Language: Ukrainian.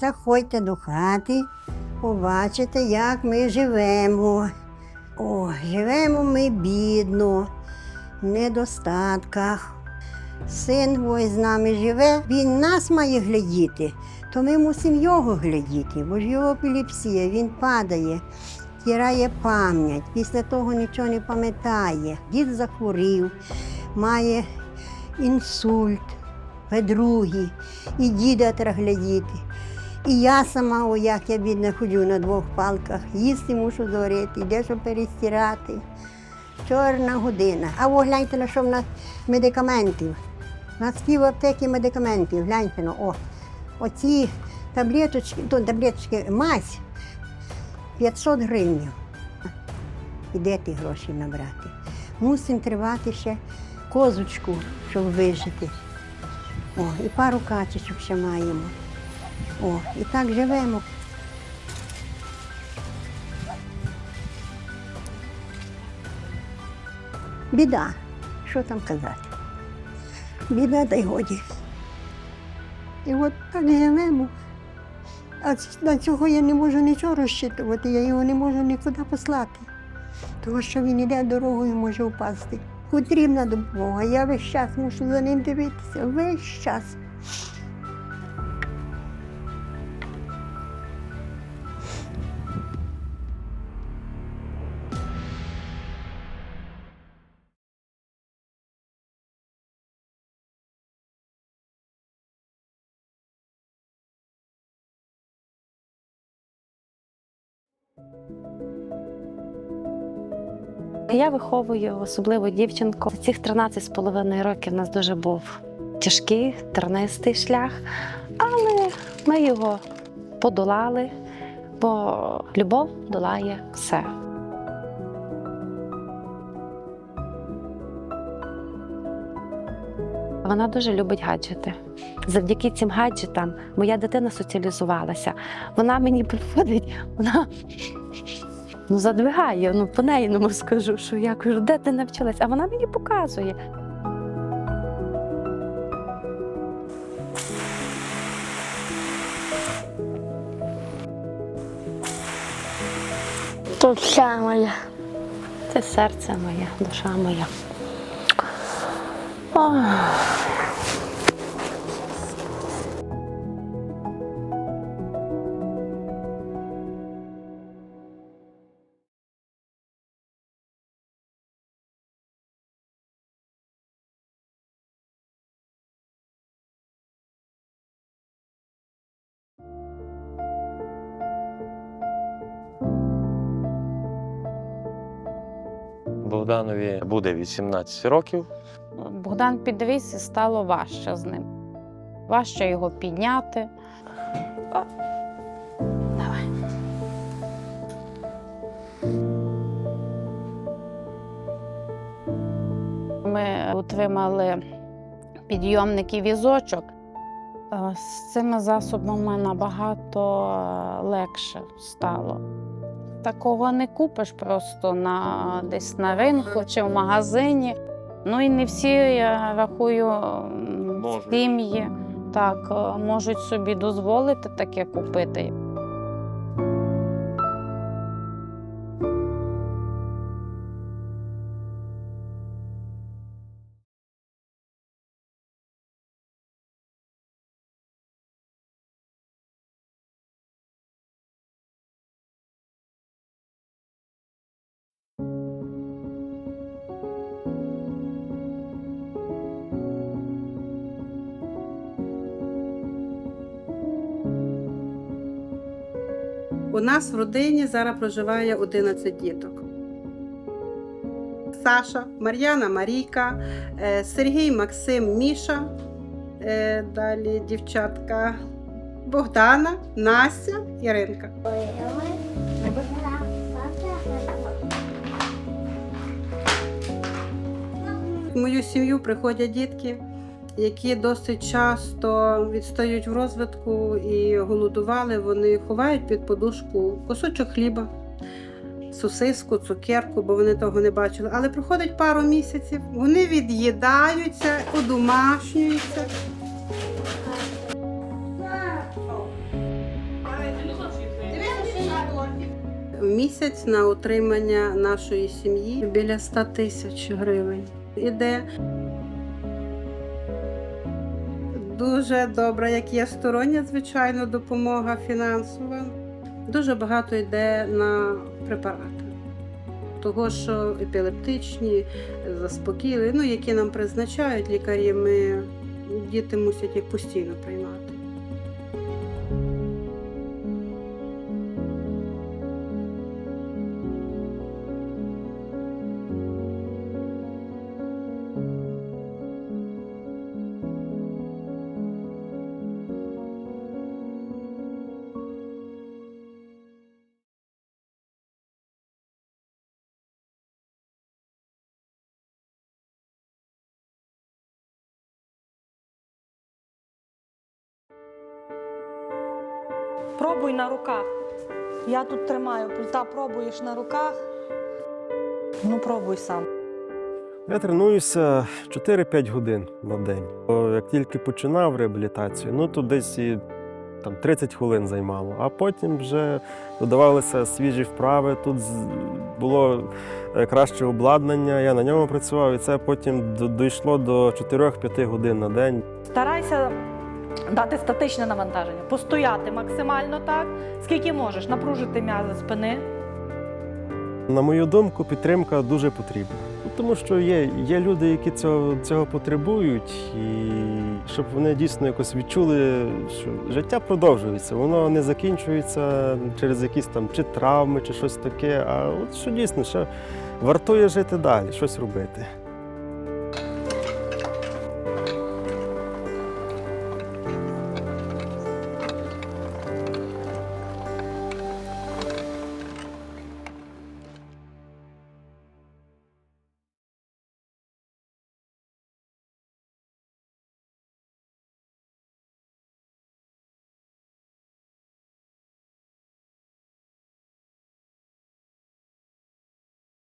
Заходьте до хати, побачите, як ми живемо. О, живемо ми бідно, в недостатках. Син ось з нами живе, він нас має глядіти, то ми мусимо його глядіти, бо ж його епілепсія, він падає, тірає пам'ять, після того нічого не пам'ятає. Дід захворів, має інсульт, другий, і діда треба глядіти. І я сама, о, як я бідна, ходжу на двох палках, їсти мушу зварити, дещо перестирати. Чорна година. А ви гляньте, на що в нас медикаментів. У нас пів аптеки медикаментів. Гляньте, ну, о. Оці таблеточки, то таблеточки мазь 500 гривень. І де ті гроші набрати? Мусимо тривати ще козочку, щоб вижити. О, і пару качечок ще маємо. О, і так живемо. Біда. Що там казати? Біда та й годі. І от так живемо. А на цього я не можу нічого розчитувати, я його не можу нікуди послати. Тому що він іде дорогою може впасти. Потрібна допомога. Я весь час мушу за ним дивитися. Весь час. Я виховую особливо дівчинку. Цих 13 з половиною років у нас дуже був тяжкий, тернистий шлях, але ми його подолали, бо любов долає все. Вона дуже любить гаджети. Завдяки цим гаджетам моя дитина соціалізувалася. Вона мені приходить, вона ну, задвигає, ну по неї скажу, що я кажу, де ти навчилась? А вона мені показує. Вся моя. Це серце моє, душа моя. Ох. Богданові буде 18 років. Богдан підвіз і стало важче з ним. Важче його підняти. О, Давай. Ми отримали підйомник і візочок. З цими засобами набагато е, легше стало. Такого не купиш просто на, десь на ринку чи в магазині. Ну і не всі, я рахую, сім'ї так е, можуть собі дозволити таке купити. У нас в родині зараз проживає 11 діток. Саша, Мар'яна Марійка, е, Сергій Максим Міша, е, далі дівчатка Богдана, Настя, Іринка. В мою сім'ю приходять дітки, які досить часто відстають в розвитку і голодували. Вони ховають під подушку кусочок хліба, сосиску, цукерку, бо вони того не бачили. Але проходить пару місяців, вони від'їдаються, одомашнюються. В місяць на утримання нашої сім'ї біля 100 тисяч гривень іде. Дуже добра, як є стороння, звичайно, допомога фінансова. Дуже багато йде на препарати. Того, що епілептичні, заспокійливі, ну, які нам призначають лікарі, ми діти мусять їх постійно приймати. Пробуй на руках. Я тут тримаю пульта, пробуєш на руках. Ну, пробуй сам. Я тренуюся 4-5 годин на день. Як тільки починав реабілітацію, ну то десь і там 30 хвилин займало. А потім вже додавалися свіжі вправи. Тут було е, краще обладнання, я на ньому працював, і це потім дійшло до 4-5 годин на день. Старайся дати статичне навантаження, постояти максимально так, скільки можеш, напружити м'язи спини. На мою думку, підтримка дуже потрібна. Тому що є, є люди, які цього, цього потребують, і щоб вони дійсно якось відчули, що життя продовжується, воно не закінчується через якісь там чи травми, чи щось таке. А от що дійсно, що вартує жити далі, щось робити.